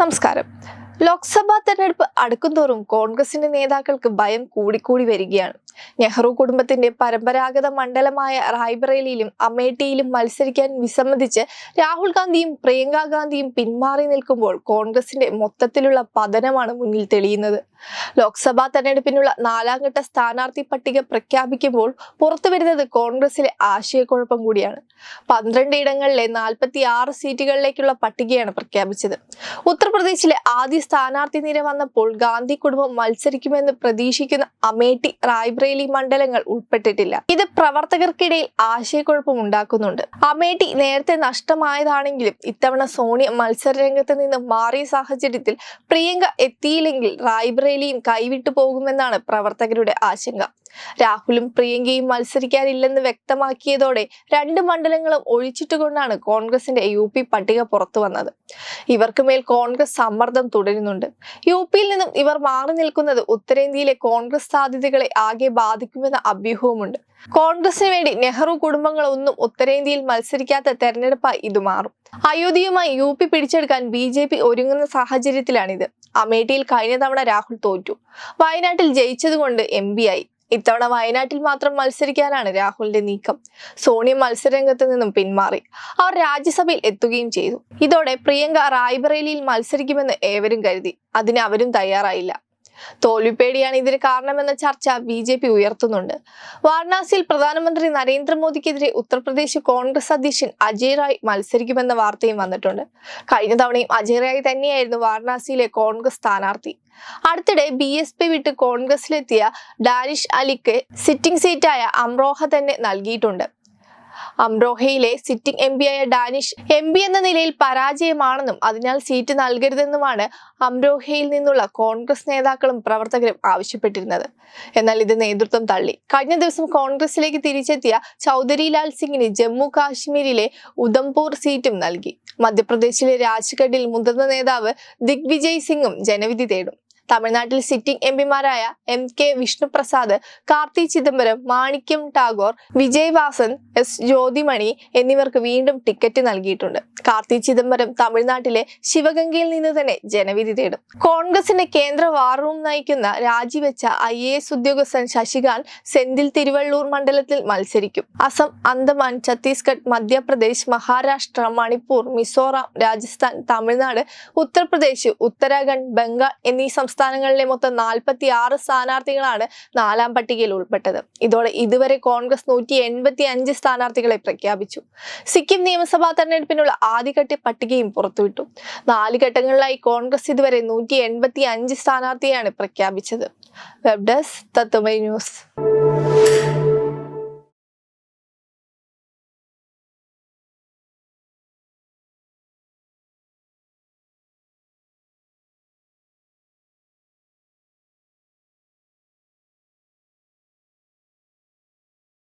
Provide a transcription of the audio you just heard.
നമസ്കാരം. ലോക്സഭാ തെരഞ്ഞെടുപ്പ് അടുക്കുന്തോറും കോൺഗ്രസിന്റെ നേതാക്കൾക്ക് ഭയം കൂടിക്കൂടി വരികയാണ്. നെഹ്റു കുടുംബത്തിന്റെ പരമ്പരാഗത മണ്ഡലമായ റായ്ബറേലിയിലും അമേഠിയിലും മത്സരിക്കാൻ വിസമ്മതിച്ച് രാഹുൽ ഗാന്ധിയും പ്രിയങ്ക ഗാന്ധിയും പിന്മാറി നിൽക്കുമ്പോൾ കോൺഗ്രസിന്റെ മൊത്തത്തിലുള്ള പതനമാണ് മുന്നിൽ തെളിയുന്നത്. ലോക്സഭാ തെരഞ്ഞെടുപ്പിനുള്ള നാലാംഘട്ട സ്ഥാനാർത്ഥി പട്ടിക പ്രഖ്യാപിക്കുമ്പോൾ പുറത്തുവരുന്നത് കോൺഗ്രസിലെ ആശയക്കുഴപ്പം കൂടിയാണ്. പന്ത്രണ്ട് ഇടങ്ങളിലെ നാൽപ്പത്തി ആറ് സീറ്റുകളിലേക്കുള്ള പട്ടികയാണ് പ്രഖ്യാപിച്ചത്. ഉത്തർപ്രദേശിലെ ആദ്യ സ്ഥാനാർത്ഥി നിര വന്നപ്പോൾ ഗാന്ധി കുടുംബം മത്സരിക്കുമെന്ന് പ്രതീക്ഷിക്കുന്ന അമേഠി റായ്ബ്രേലി മണ്ഡലങ്ങൾ ഉൾപ്പെട്ടിട്ടില്ല. ഇത് പ്രവർത്തകർക്കിടയിൽ ആശയക്കുഴപ്പം ഉണ്ടാക്കുന്നുണ്ട്. അമേഠി നേരത്തെ നഷ്ടമായതാണെങ്കിലും ഇത്തവണ സോണിയ മത്സര രംഗത്ത് നിന്ന് മാറിയ സാഹചര്യത്തിൽ പ്രിയങ്ക എത്തിയില്ലെങ്കിൽ റായ്ബ്രേലിയും കൈവിട്ടു പോകുമെന്നാണ് പ്രവർത്തകരുടെ ആശങ്ക രാഹുലും പ്രിയങ്കയും മത്സരിക്കാനില്ലെന്ന് വ്യക്തമാക്കിയതോടെ രണ്ട് മണ്ഡലങ്ങളും ഒഴിച്ചിട്ടുകൊണ്ടാണ് കോൺഗ്രസിന്റെ യു പി പട്ടിക പുറത്തു വന്നത്. ഇവർക്ക് മേൽ കോൺഗ്രസ് സമ്മർദ്ദം തുടരുന്നുണ്ട്. യു പിയിൽ നിന്നും ഇവർ മാറി നിൽക്കുന്നത് ഉത്തരേന്ത്യയിലെ കോൺഗ്രസ് സാധ്യതകളെ ആകെ ബാധിക്കുമെന്ന അഭ്യൂഹവുമുണ്ട്. കോൺഗ്രസിന് വേണ്ടി നെഹ്റു കുടുംബങ്ങളൊന്നും ഉത്തരേന്ത്യയിൽ മത്സരിക്കാത്ത തെരഞ്ഞെടുപ്പായി ഇത് മാറും. അയോധ്യയുമായി യു പി പിടിച്ചെടുക്കാൻ ബി ജെ പി ഒരുങ്ങുന്ന സാഹചര്യത്തിലാണിത്. അമേഠിയിൽ കഴിഞ്ഞ തവണ രാഹുൽ തോറ്റു. വയനാട്ടിൽ ജയിച്ചതുകൊണ്ട് എം ആയി. ഇത്തവണ വയനാട്ടിൽ മാത്രം മത്സരിക്കാനാണ് രാഹുലിന്റെ നീക്കം. സോണിയ മത്സരരംഗത്ത് നിന്നും പിന്മാറി. അവർ രാജ്യസഭയിൽ എത്തുകയും ചെയ്തു. ഇതോടെ പ്രിയങ്ക റായ്ബറേലിയിൽ മത്സരിക്കുമെന്ന് ഏവരും കരുതി. അതിന് അവരും തയ്യാറായില്ല. തോൽവിപ്പേടിയാണ് ഇതിന് കാരണമെന്ന ചർച്ച ബി ജെ പി ഉയർത്തുന്നുണ്ട്. വാരണാസിയിൽ പ്രധാനമന്ത്രി നരേന്ദ്രമോദിക്കെതിരെ ഉത്തർപ്രദേശ് കോൺഗ്രസ് അധ്യക്ഷൻ അജയ് റായ് മത്സരിക്കുമെന്ന വാർത്തയും വന്നിട്ടുണ്ട്. കഴിഞ്ഞ തവണയും അജയ് റായ് തന്നെയായിരുന്നു വാരണാസിയിലെ കോൺഗ്രസ് സ്ഥാനാർത്ഥി. അടുത്തിടെ ബി എസ് പി വിട്ട് കോൺഗ്രസിലെത്തിയ ഡാനിഷ് അലിക്ക് സിറ്റിംഗ് സീറ്റായ അംറോഹ തന്നെ നൽകിയിട്ടുണ്ട്. അംറോഹയിലെ സിറ്റിംഗ് എം ആയ ഡാനിഷ് എം പി എന്ന നിലയിൽ പരാജയമാണെന്നും അതിനാൽ സീറ്റ് നൽകരുതെന്നുമാണ് അംറോഹയിൽ നിന്നുള്ള കോൺഗ്രസ് നേതാക്കളും പ്രവർത്തകരും ആവശ്യപ്പെട്ടിരുന്നത്. എന്നാൽ ഇത് നേതൃത്വം തള്ളി. കഴിഞ്ഞ ദിവസം കോൺഗ്രസിലേക്ക് തിരിച്ചെത്തിയ ചൗധരിലാൽ സിംഗിന് ജമ്മു കാശ്മീരിലെ ഉധംപൂർ സീറ്റും നൽകി. മധ്യപ്രദേശിലെ രാജ്ഘട്ടിൽ മുതിർന്ന നേതാവ് ദിഗ്വിജയ് സിംഗും ജനവിധി തേടും. തമിഴ്നാട്ടിൽ sitting M പിമാരായ M K Vishnuprasad Karti Chidambaram Manickam Tagore Vijay Vasan S Jothimani എന്നിവർക്ക് വീണ്ടും ടിക്കറ്റ് നൽകിയിട്ടുണ്ട്. കാർത്തി ചിദംബരം തമിഴ്നാട്ടിലെ ശിവഗംഗയിൽ നിന്ന് തന്നെ ജനവിധി തേടും. കോൺഗ്രസിന്റെ കേന്ദ്ര വാർ റൂം നയിക്കുന്ന രാജിവെച്ച ഐ എ എസ് ഉദ്യോഗസ്ഥൻ ശശികാന്ത് സെന്തിൽ തിരുവള്ളൂർ മണ്ഡലത്തിൽ മത്സരിക്കും. അസം അന്തമാൻ ഛത്തീസ്ഗഡ് മധ്യപ്രദേശ് മഹാരാഷ്ട്ര മണിപ്പൂർ മിസോറാം രാജസ്ഥാൻ തമിഴ്നാട് ഉത്തർപ്രദേശ് ഉത്തരാഖണ്ഡ് ബംഗാൾ എന്നീ സംസ്ഥാനങ്ങളിലെ മൊത്തം നാൽപ്പത്തി ആറ് സ്ഥാനാർത്ഥികളാണ് നാലാം പട്ടികയിൽ ഉൾപ്പെട്ടത്. ഇതോടെ ഇതുവരെ കോൺഗ്രസ് നൂറ്റി എൺപത്തി അഞ്ച് സ്ഥാനാർത്ഥികളെ പ്രഖ്യാപിച്ചു. സിക്കിം നിയമസഭാ തെരഞ്ഞെടുപ്പിനുള്ള ആദ്യഘട്ട പട്ടികയും പുറത്തുവിട്ടു. നാല് ഘട്ടങ്ങളിലായി കോൺഗ്രസ് ഇതുവരെ നൂറ്റി എൺപത്തി അഞ്ച് സ്ഥാനാർത്ഥിയാണ് പ്രഖ്യാപിച്ചത്. Web desk Tatwamayi news.